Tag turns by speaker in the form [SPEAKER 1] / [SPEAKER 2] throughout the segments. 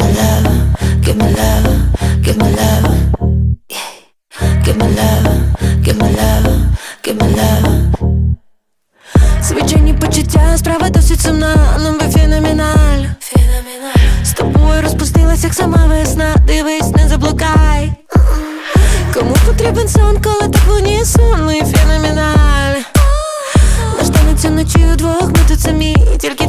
[SPEAKER 1] me love, give me love, give me love. Yeah. Give me love, give me love, give me love.
[SPEAKER 2] Звичайні почуття, справа досить сумна, але ви феноменаль. феноменаль З тобою розпустилась, як сама весна, дивись, не заблукай. Кому потрібен сон, коли так в унісон, ми феноменаль Наш танець уночі удвох, ми тут самі, тільки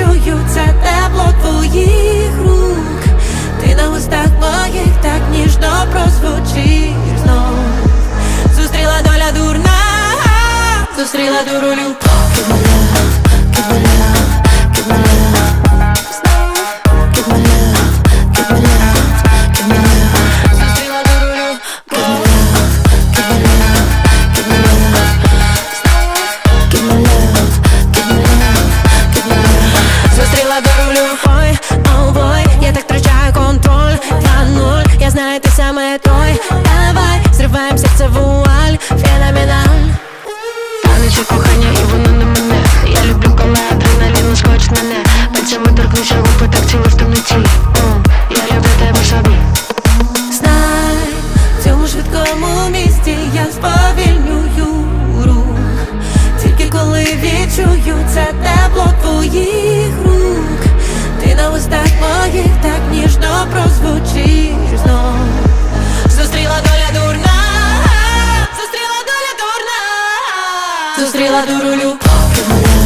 [SPEAKER 2] відчую це тепло твоїх рук, ти на устах моїх так ніжно прозвучиш знов. Зустріла доля дурна, зустріла дуру любов. night, that's how la durulu.